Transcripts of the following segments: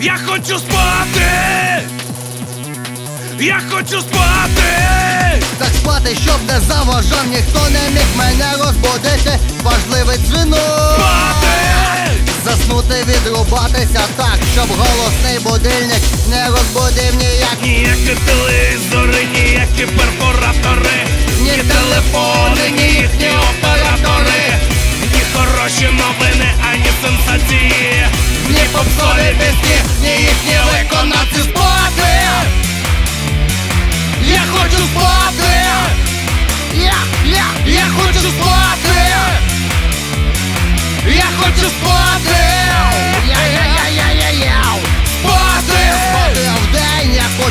Я хочу спати! Я хочу спати! Так спати, щоб не заважав, ніхто не міг мене розбудити. Важливий дзвінок Спати! Заснути, відрубатися так, щоб голосний будильник не розбудив ніяк. Ніякі телевізори, ніякі перфоратори,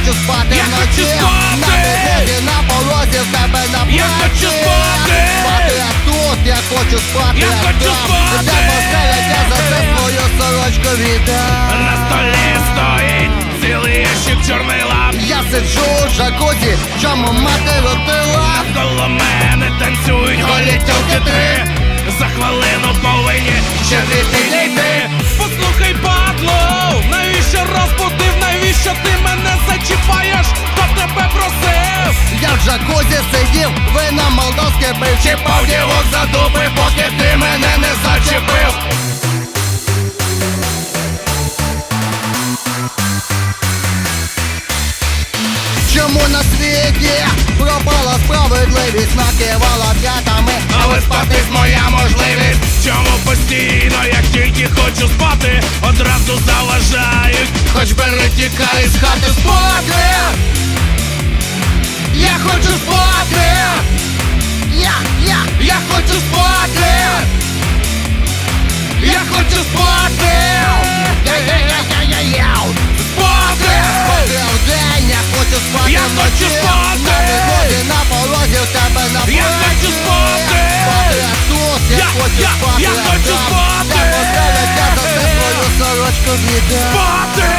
хочу спати Я вночі. хочу спати. На підлозі, на порозі, в тебе на плечі. Я хочу спати. Спати я тут, я хочу спати. Я хочу там. спати. Де постелять, я за це свою сорочку віддам. на столі стоїть цілий ящик чорнила, Я сиджу у джакузі, чому мати родила? коло мене танцюють голі тілки три, за хвилину повинні ще дві справедливість, накивала п'ятами, Але спатись моя можливість. Чому постійно, як тільки хочу спати, одразу заважають. хоч бери тікай з хати спати. Я хочу спати. Я, я, я хочу спати. Я хочу спати. Спати! Спати вдень, я хочу спати Я хочу спати. Я хочу спати. Я я, Я- хочу спати. Спати!